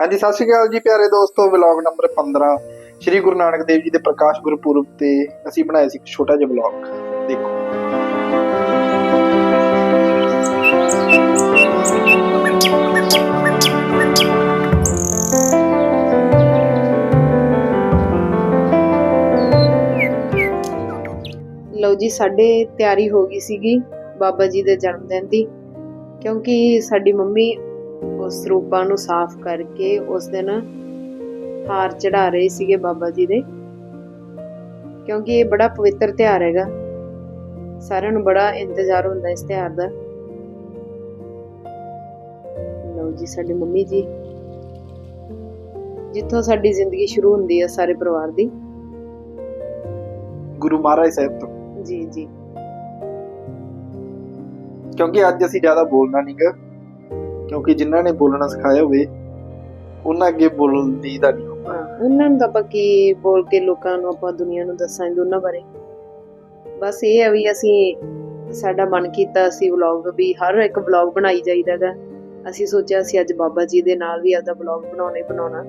ਹਾਂਜੀ, ਸਤਿ ਸ਼੍ਰੀ ਅਕਾਲ ਜੀ ਪਿਆਰੇ ਦੋਸਤੋ ਵਲੌਗ ਨੰਬਰ 15 ਸ਼੍ਰੀ ਗੁਰੂ ਨਾਨਕ ਦੇਵ ਜੀ ਦੇ ਪ੍ਰਕਾਸ਼ ਗੁਰਪੁਰਬ ਤੇ ਅਸੀਂ ਬਣਾਇਆ ਸੀ ਇੱਕ ਛੋਟਾ ਜਿਹਾ ਵਲੌਗ ਦੇਖੋ। ਲਓ ਜੀ, ਸਾਡੇ ਤਿਆਰੀ ਹੋ ਗਈ ਸੀਗੀ ਬਾਬਾ ਜੀ ਦੇ ਜਨਮ ਦਿਨ ਦੀ। ਕਿਉਂਕਿ ਸਾਡੀ ਮੰਮੀ ਉਸ ਰੂਪਾਂ ਨੂੰ ਸਾਫ਼ ਕਰਕੇ ਉਸ ਦਿਨ ਹਾਰ ਚੜਾ ਰਹੇ ਸੀਗੇ ਬਾਬਾ ਜੀ ਦੇ। ਕਿਉਂਕਿ ਇਹ ਬੜਾ ਪਵਿੱਤਰ ਤਿਉਹਾਰ ਹੈਗਾ। ਸਾਰਿਆਂ ਨੂੰ ਬੜਾ ਇੰਤਜ਼ਾਰ ਹੁੰਦਾ ਇਸ ਤਿਉਹਾਰ ਦਾ। ਲਓ ਜੀ ਸਾਡੀ ਮੰਮੀ ਜੀ। ਜਿੱਥੋਂ ਸਾਡੀ ਜ਼ਿੰਦਗੀ ਸ਼ੁਰੂ ਹੁੰਦੀ ਹੈ ਸਾਰੇ ਪਰਿਵਾਰ ਦੀ। ਗੁਰੂ ਮਹਾਰਾਜ ਸਾਹਿਬ ਤੋਂ। ਜੀ ਜੀ। ਕਿਉਂਕਿ ਅੱਜ ਅਸੀਂ ਜ਼ਿਆਦਾ ਬੋਲਣਾ ਨਹੀਂਗਾ ਕਿਉਂਕਿ ਜਿਨ੍ਹਾਂ ਨੇ ਬੋਲਣਾ ਸਿਖਾਇਆ ਹੋਵੇ, ਉਹਨਾਂ ਅੱਗੇ ਬੋਲਣ ਦੀ ਦਾ ਨਹੀਂ ਉਹਨਾਂ ਨੂੰ ਤਾਂ ਆਪਾਂ ਕੀ ਬੋਲ ਕੇ ਲੋਕਾਂ ਨੂੰ ਆਪਾਂ ਦੁਨੀਆ ਨੂੰ ਦੱਸਾਂਗੇ ਉਹਨਾਂ ਬਾਰੇ। ਬਸ ਇਹ ਹੈ ਵੀ ਅਸੀਂ ਸਾਡਾ ਮਨ ਕੀਤਾ ਅਸੀਂ ਵਲੌਗ ਵੀ ਹਰ ਇੱਕ ਵਲੌਗ ਬਣਾਈ ਜਾਈਦਾਗਾ। ਅਸੀਂ ਸੋਚਿਆ ਸੀ ਅੱਜ ਬਾਬਾ ਜੀ ਦੇ ਨਾਲ ਵੀ ਆਪਦਾ ਵਲੌਗ ਬਣਾਉਣਾ ਬਣਾਉਣਾ।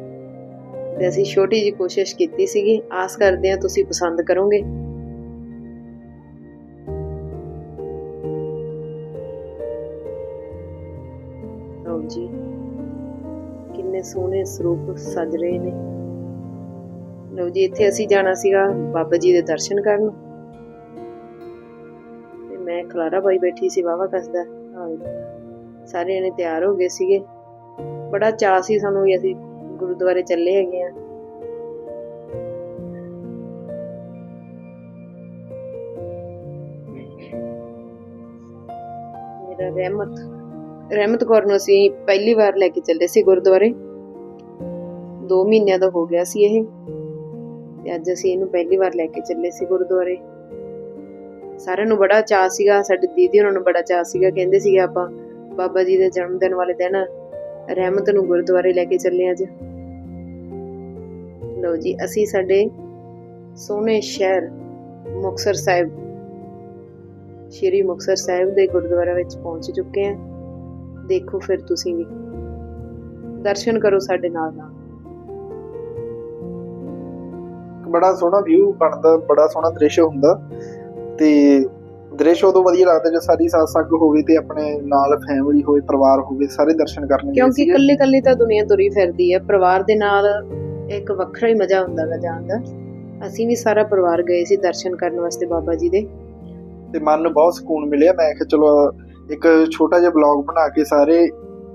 ਤੇ ਅਸੀਂ ਛੋਟੀ ਜਿਹੀ ਕੋਸ਼ਿਸ਼ ਕੀਤੀ ਸੀਗੀ। ਆਸ ਕਰਦੇ ਹਾਂ ਤੁਸੀਂ ਪਸੰਦ ਕਰੋਗੇ। ਜੀ। ਕਿੰਨੇ ਸੋਹਣੇ ਸਰੂਪ ਸਜ ਰਹੇ ਨੇ। ਲਓ ਜੀ, ਇੱਥੇ ਅਸੀਂ ਜਾਣਾ ਸੀਗਾ ਬਾਬਾ ਜੀ ਦੇ ਦਰਸ਼ਨ ਕਰਨ। ਤੇ ਮੈਂ ਖਲਾਰਾ ਬਾਈ ਬੈਠੀ ਸੀ ਬਾਬਾ ਕਸਦਾ। ਸਾਰੇ ਜਣੇ ਤਿਆਰ ਹੋ ਗਏ ਸੀਗੇ। ਬੜਾ ਚਾਅ ਸੀ ਸਾਨੂੰ ਵੀ ਅਸੀਂ ਗੁਰਦੁਆਰੇ ਚੱਲੇ ਹੈਗੇ ਆ ਮੇਰਾ ਰਹਿਮਤ। ਰਹਿਮਤ ਕੌਰ ਨੂੰ ਅਸੀਂ ਪਹਿਲੀ ਵਾਰ ਲੈ ਕੇ ਚੱਲੇ ਸੀ ਗੁਰਦੁਆਰੇ। 2 ਮਹੀਨਿਆਂ ਦਾ ਹੋ ਗਿਆ ਸੀ ਇਹ। ਤੇ ਅੱਜ ਅਸੀਂ ਇਹਨੂੰ ਪਹਿਲੀ ਵਾਰ ਲੈ ਕੇ ਚੱਲੇ ਸੀ ਗੁਰਦੁਆਰੇ। ਸਾਰਿਆਂ ਨੂੰ ਬੜਾ ਚਾਅ ਸੀਗਾ, ਸਾਡੀ ਦੀਦੀ ਉਹਨਾਂ ਨੂੰ ਬੜਾ ਚਾਅ ਸੀਗਾ। ਕਹਿੰਦੇ ਸੀਗੇ ਆਪਾਂ ਬਾਬਾ ਜੀ ਦੇ ਜਨਮ ਦਿਨ ਵਾਲੇ ਦਿਨ ਰਹਿਮਤ ਨੂੰ ਗੁਰਦੁਆਰੇ ਲੈ ਕੇ ਚੱਲੇ ਅੱਜ। ਲਓ ਜੀ, ਅਸੀਂ ਸਾਡੇ ਸੋਹਣੇ ਸ਼ਹਿਰ ਮੁਕਤਸਰ ਸਾਹਿਬ, ਸ਼੍ਰੀ ਮੁਕਤਸਰ ਸਾਹਿਬ ਦੇ ਗੁਰਦੁਆਰਾ ਵਿੱਚ ਪਹੁੰਚ ਚੁੱਕੇ ਹਾਂ। ਦੇਖੋ ਫਿਰ ਤੁਸੀਂ ਵੀ। ਦਰਸ਼ਨ ਕਰੋ ਸਾਡੇ ਨਾਲ ਨਾਲ। ਬੜਾ ਸੋਹਣਾ ਵਿਊ ਬਣਦਾ ਬੜਾ ਸੋਹਣਾ ਦ੍ਰਿਸ਼ ਹੁੰਦਾ। ਤੇ ਦ੍ਰਿਸ਼ ਉਦੋਂ ਵਧੀਆ ਲੱਗਦਾ ਜੇ ਸਾਰੀ ਸਾਥ ਸੰਗ ਹੋਵੇ ਤੇ ਆਪਣੇ ਨਾਲ ਫੈਮਿਲੀ ਹੋਵੇ ਪਰਿਵਾਰ ਹੋਵੇ ਸਾਰੇ ਦਰਸ਼ਨ ਕਰਨਗੇ ਕਿਉਂਕਿ ਸੀਗੇ। ਇਕੱਲੇ ਇਕੱਲੇ ਤਾਂ ਦੁਨੀਆ ਤੁਰੀ ਫਿਰਦੀ ਹੈ। ਪਰਿਵਾਰ ਦੇ ਨਾਲ ਇੱਕ ਵੱਖਰਾ ਹੀ ਮਜ਼ਾ ਹੁੰਦਾ ਗਾ ਜਾਣ ਦਾ। ਅਸੀਂ ਵੀ ਸਾਰਾ ਪਰਿਵਾਰ ਗਏ ਸੀ ਦਰਸ਼ਨ ਕਰਨ ਵਾਸਤੇ ਬਾਬਾ ਜੀ ਦੇ। ਤੇ ਮਨ ਨੂੰ ਬਹੁਤ ਸਕੂਨ ਮਿਲਿਆ। ਮੈਂ ਕਿਹਾ ਚਲੋ ਇੱਕ ਛੋਟਾ ਜਿਹਾ ਬਲੌਗ ਬਣਾ ਕੇ ਸਾਰੇ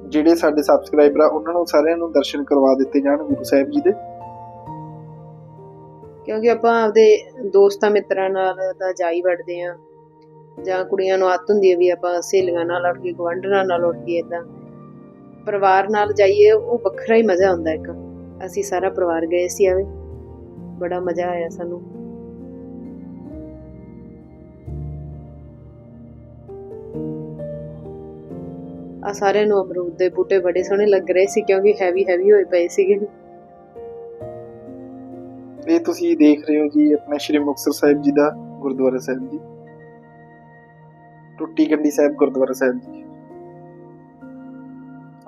ਜਿਹੜੇ ਸਾਡੇ ਸਬਸਕ੍ਰਾਈਬਰ ਆ, ਉਹਨਾਂ ਨੂੰ ਸਾਰਿਆਂ ਨੂੰ ਦਰਸ਼ਨ ਕਰਵਾ ਦਿੱਤੇ ਜਾਣ ਗੁਰੂ ਸਾਹਿਬ ਜੀ ਦੇ। ਕਿਉਂਕਿ ਆਪਾਂ ਆਪਦੇ ਦੋਸਤਾਂ ਮਿੱਤਰਾਂ ਨਾਲ ਤਾਂ ਜਾ ਵੜਦੇ ਆ ਜਾਂ ਕੁੜੀਆਂ ਨੂੰ ਆਦਤ ਹੁੰਦੀ ਹੈ ਵੀ ਆਪਾਂ ਸਹੇਲੀਆਂ ਨਾਲ ਉੱਠ ਕੇ ਗਵਾਂਢਣਾਂ ਨਾਲ ਉੱਠ ਕੇ ਇਦਾਂ ਪਰਿਵਾਰ ਨਾਲ ਜਾਈਏ, ਉਹ ਵੱਖਰਾ ਹੀ ਮਜ਼ਾ ਹੁੰਦਾ ਇੱਕ। ਅਸੀਂ ਸਾਰਾ ਪਰਿਵਾਰ ਗਏ ਸੀ ਆਵੇ ਬੜਾ ਮਜ਼ਾ ਆਇਆ ਸਾਨੂੰ। ਆ ਸਾਰਿਆਂ ਨੂੰ ਅਮਰੂਦ ਦੇ ਬੂਟੇ ਬੜੇ ਸੋਹਣੇ ਲੱਗ ਰਹੇ ਸੀ ਕਿਉਂਕਿ ਹੈਵੀ ਹੈਵੀ ਹੋਏ ਪਏ ਸੀਗੇ। ਇਹ ਤੁਸੀਂ ਦੇਖ ਰਹੇ ਹੋ ਜੀ ਆਪਣਾ ਸ਼੍ਰੀ ਮੁਕਤਸਰ ਸਾਹਿਬ ਜੀ ਦਾ ਗੁਰਦੁਆਰਾ ਸਾਹਿਬ ਜੀ। ਟੁੱਟੀ ਕੰਡੀ ਸਾਹਿਬ ਗੁਰਦੁਆਰਾ ਸਾਹਿਬ ਜੀ।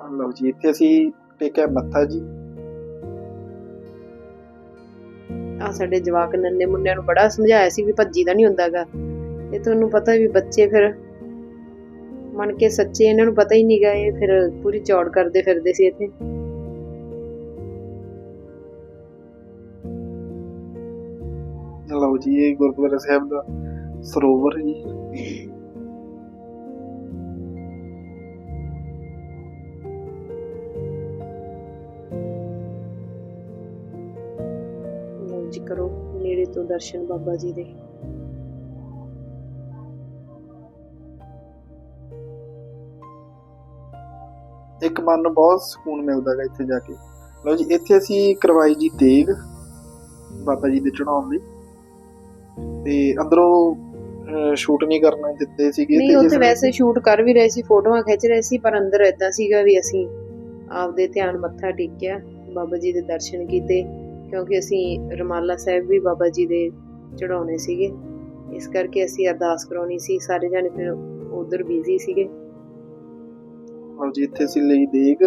ਆਹ ਲਓ ਜੀ ਇੱਥੇ ਅਸੀਂ ਟੇਕਿਆ ਮੱਥਾ ਜੀ। ਆ ਸਾਡੇ ਜਵਾਕ ਨੰਨੇ ਮੁੰਨਿਆਂ ਨੂੰ ਬੜਾ ਸਮਝਾਇਆ ਸੀ ਵੀ ਭੱਜੀ ਦਾ ਨਹੀਂ ਹੁੰਦਾਗਾ। ਇਹ ਤੁਹਾਨੂੰ ਪਤਾ ਵੀ ਬੱਚੇ ਫਿਰ ਮੰਨ ਕੇ ਸੱਚੇ ਇਹਨਾਂ ਨੂੰ ਪਤਾ ਹੀ ਨਹੀਂਗਾ ਇਹ ਫਿਰ ਪੂਰੀ ਚੌੜ ਕਰਦੇ ਫਿਰਦੇ ਸੀ ਇੱਥੇ। ਲਓ ਜੀ ਇਹ ਗੁਰਦੁਆਰਾ ਸਾਹਿਬ ਦਾ ਸਰੋਵਰ ਜੀ। ਲਓ ਜੀ ਕਰੋ ਨੇੜੇ ਤੋਂ ਦਰਸ਼ਨ ਬਾਬਾ ਜੀ ਦੇ। ਇੱਕ ਮਨ ਨੂੰ ਬਹੁਤ ਸਕੂਨ ਮਿਲਦਾ ਹੈ ਇੱਥੇ ਜਾ ਕੇ। ਲਓ ਜੀ ਇੱਥੇ ਅਸੀਂ ਕਰਵਾਈ ਜੀ ਦੇਗ ਬਾਬਾ ਜੀ ਦੇ ਚੜਾਉਣ ਲਈ। ਤੇ ਅੰਦਰੋਂ ਸ਼ੂਟ ਨਹੀਂ ਕਰਨਾ ਦਿੱਤੇ ਸੀਗੇ ਨਹੀਂ ਉੱਥੇ ਵੈਸੇ ਸ਼ੂਟ ਕਰ ਵੀ ਰਹੇ ਸੀ ਫੋਟੋਆਂ ਖਿੱਚ ਰਹੇ ਸੀ ਪਰ ਅੰਦਰ ਇਦਾਂ ਸੀਗਾ ਵੀ ਅਸੀਂ ਆਪਦੇ ਧਿਆਨ ਮੱਥਾ ਟੇਕਿਆ ਬਾਬਾ ਜੀ ਦੇ ਦਰਸ਼ਨ ਕੀਤੇ ਕਿਉਂਕਿ ਅਸੀਂ ਰਮਾਲਾ ਸਾਹਿਬ ਵੀ ਬਾਬਾ ਜੀ ਦੇ ਚੜਾਉਣੇ ਸੀਗੇ। ਇਸ ਕਰਕੇ ਅਸੀਂ ਅਰਦਾਸ ਕਰਾਉਣੀ ਸੀ ਸਾਰੇ ਜਾਣੇ ਫਿਰ ਉਧਰ ਬਿਜ਼ੀ ਸੀਗੇ। ਲਓ ਜੀ ਇੱਥੇ ਅਸੀਂ ਲਈ ਦੇਗ,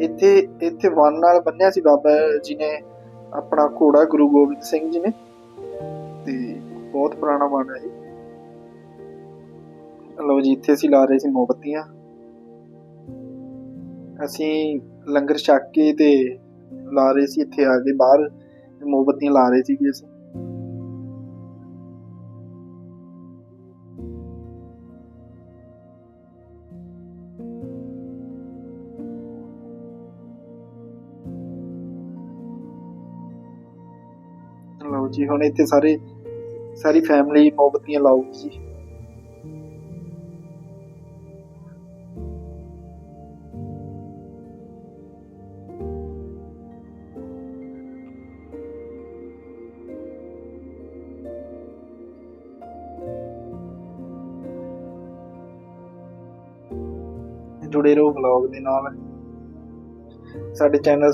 ਇੱਥੇ ਇੱਥੇ ਵਨ ਨਾਲ ਬੰਨਿਆ ਸੀ ਬਾਬਾ ਜੀ ਨੇ ਆਪਣਾ ਘੋੜਾ ਗੁਰੂ ਗੋਬਿੰਦ ਸਿੰਘ ਜੀ ਨੇ। ਤੇ ਬਹੁਤ ਪੁਰਾਣਾ ਵਨ ਹੈ ਜੀ ਲਓ ਜੀ, ਇੱਥੇ ਅਸੀਂ ਲਾ ਰਹੇ ਸੀ ਮੋਮਬੱਤੀਆਂ। ਅਸੀਂ ਲੰਗਰ ਛਕ ਕੇ ਤੇ ਲਾ ਰਹੇ ਸੀ, ਇੱਥੇ ਆ ਕੇ ਬਾਹਰ ਮੋਮਬੱਤੀਆਂ ਲਾ ਰਹੇ ਸੀਗੇ ਅਸੀਂ। ਲਓ ਜੀ, ਹੁਣ ਇੱਥੇ ਸਾਰੇ, ਸਾਰੀ ਫੈਮਿਲੀ ਮੋਮਬੱਤੀਆਂ ਲਾਊਗੀ ਜੀ। ਜੁੜੇ ਰਹੋ ਵਲੌਗ ਦੇ ਨਾਲ। ਸਾਡੇ ਚੈਨਲ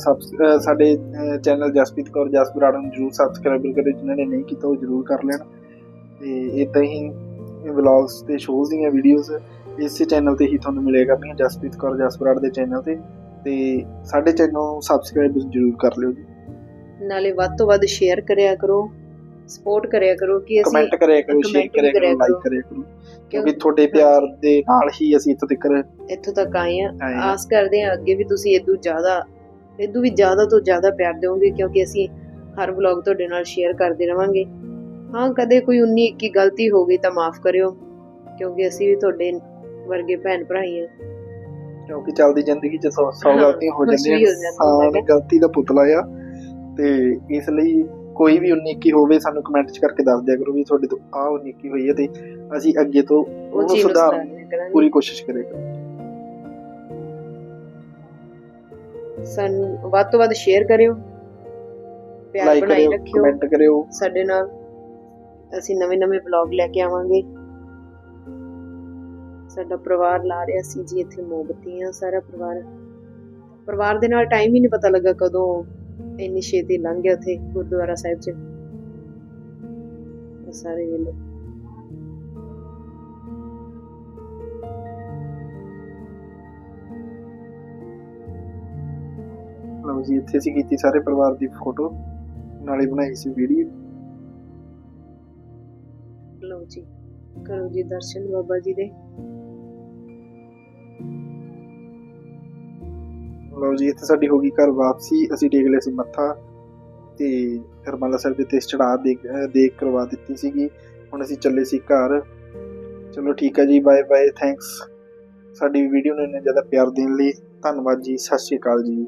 ਸਾਡੇ ਚੈਨਲ ਜਸਪ੍ਰੀਤ ਕੌਰ ਜਸਪਰਾੜ ਨੂੰ ਜਰੂਰ ਸਬਸਕ੍ਰਾਈਬ ਕਰੋ ਜਿਨ੍ਹਾਂ ਨੇ ਨਹੀਂ ਕੀਤਾ ਉਹ ਜਰੂਰ ਕਰ ਲੈਣ। ਤੇ ਇਦਾਂ ਹੀ ਵਲੌਗਸ ਤੇ ਸ਼ੋਜ਼ ਦੀਆਂ ਵੀਡੀਓਜ਼ ਇਸੇ ਚੈਨਲ ਤੇ ਹੀ ਤੁਹਾਨੂੰ ਮਿਲਿਆ ਕਰਨੀਆਂ ਜਸਪ੍ਰੀਤ ਕੌਰ ਜਸਪਰਾੜ ਦੇ ਚੈਨਲ ਤੇ। ਤੇ ਸਾਡੇ ਚੈਨਲ ਨੂੰ ਸਬਸਕ੍ਰਾਈਬ ਜਰੂਰ ਕਰ ਲਿਓ ਜੀ। ਨਾਲੇ ਵੱਧ ਤੋਂ ਵੱਧ ਸ਼ੇਅਰ ਕਰਿਆ ਕਰੋ। ਸਪੋਰਟ ਕਰਿਆ ਕਰੋ ਕਿ ਅਸੀਂ ਕਮੈਂਟ ਕਰਿਆ ਕਰੋ ਸ਼ੇਅਰ ਕਰਿਆ ਕਰੋ ਲਾਈਕ ਕਰੋ। ਕਰਿਆ ਕਰੋ ਕਿਉਂਕਿ ਤੁਹਾਡੇ ਪਿਆਰ ਦੇ ਨਾਲ ਹੀ ਅਸੀਂ ਇੱਥੋਂ ਤੱਕ ਇੱਥੋਂ ਤੱਕ ਆਏ ਆ। ਆਸ ਕਰਦੇ ਹਾਂ ਅੱਗੇ ਵੀ ਤੁਸੀਂ ਇਦੋਂ ਜ਼ਿਆਦਾ ਇਦੋਂ ਵੀ ਜ਼ਿਆਦਾ ਤੋਂ ਜ਼ਿਆਦਾ ਪਿਆਰ ਦਿਓਗੇ ਕਿਉਂਕਿ ਅਸੀਂ ਹਰ ਵਲੌਗ ਤੁਹਾਡੇ ਨਾਲ ਸ਼ੇਅਰ ਕਰਦੇ ਰਵਾਂਗੇ ਹਾਂ ਕਦੇ ਕੋਈ 19 21 ਗਲਤੀ ਹੋ ਗਈ ਤਾਂ ਮਾਫ ਕਰਿਓ ਕਿਉਂਕਿ ਅਸੀਂ ਵੀ ਤੁਹਾਡੇ ਵਰਗੇ ਭੈਣ ਭਰਾ ਹੀ ਆ ਕਿਉਂਕਿ ਚੱਲਦੀ ਜ਼ਿੰਦਗੀ 'ਚ ਸੌ ਸੌ ਹਾਂ, ਗਲਤੀਆਂ ਹੋ ਜਾਂਦੀਆਂ ਹੋ। ਗਲਤੀ ਦਾ ਪੁਤਲਾ ਆ ਤੇ ਇਸ ਲਈ ਕੋਈ ਵੀ 19 21 ਹੋਵੇ ਸਾਨੂੰ ਕਮੈਂਟ 'ਚ ਕਰਕੇ ਦੱਸ ਦਿਆ ਕਰੋ ਵੀ ਤੁਹਾਡੇ ਤੋਂ ਆਹ 19 21 ਹੋਈ ਹੈ ਤੇ ਅਸੀਂ ਅੱਗੇ ਤੋਂ ਉਹ ਕਰਾਂਗੇ। ਪੂਰੀ ਕੋਸ਼ਿਸ਼ ਕਰਾਂਗੇ। ਸਾਨੂੰ ਵੱਧ ਤੋਂ ਵੱਧ ਸ਼ੇਅਰ ਕਰਿਓ ਪਿਆਰ ਬਣਾਈ ਰੱਖਿਓ ਕਮੈਂਟ ਕਰਿਓ। ਸਾਡੇ ਨਾਲ। ਅਸੀਂ ਨਵੇਂ ਨਵੇਂ ਵਲੌਗ ਲੈ ਕੇ ਆਵਾਂਗੇ। ਸਾਡਾ ਪਰਿਵਾਰ ਲਾ ਰਿਹਾ ਸੀ ਜੀ ਇੱਥੇ ਮੋਮਬੱਤੀਆਂ ਸਾਰਾ ਪਰਿਵਾਰ। ਪਰਿਵਾਰ ਦੇ ਨਾਲ ਟਾਈਮ ਹੀ ਨਹੀਂ ਪਤਾ ਲੱਗਾ ਕਦੋਂ ਇੰਨੀ ਛੇਤੀ ਲੰਘ ਗਿਆ ਉੱਥੇ ਗੁਰਦੁਆਰਾ ਸਾਹਿਬ 'ਚ। ਸਾਰੇ ਵੇਲੇ। ਲਓ ਜੀ ਇੱਥੇ ਅਸੀਂ ਕੀਤੀ ਸਾਰੇ ਪਰਿਵਾਰ ਦੀ ਫੋਟੋ ਨਾਲੇ ਬਣਾਈ ਸੀ ਵੀਡੀਓ ਲਓ ਜੀ ਕਰੋ ਜੀ ਦਰਸ਼ਨ ਬਾਬਾ ਜੀ ਦੇ। ਲਓ ਜੀ, ਇੱਥੇ ਸਾਡੀ ਹੋ ਗਈ ਘਰ ਵਾਪਸੀ। ਅਸੀਂ ਟੇਕ ਲਿਆ ਸੀ ਮੱਥਾ ਤੇ ਹਰਮਾਲਾ ਸਾਹਿਬ ਦੇ ਤੇ ਚੜਾ ਦੇ, ਦੇਖ ਕਰਵਾ ਦਿੱਤੀ ਸੀਗੀ। ਹੁਣ ਅਸੀਂ ਚੱਲੇ ਸੀ ਘਰ। ਚਲੋ ਠੀਕ ਹੈ ਜੀ ਬਾਏ ਬਾਏ ਥੈਂਕਸ ਸਾਡੀ ਵੀਡੀਓ ਨੂੰ ਇੰਨਾ ਜ਼ਿਆਦਾ ਪਿਆਰ ਦੇਣ ਲਈ ਧੰਨਵਾਦ ਜੀ, ਸਤਿ ਸ਼੍ਰੀ ਅਕਾਲ ਜੀ।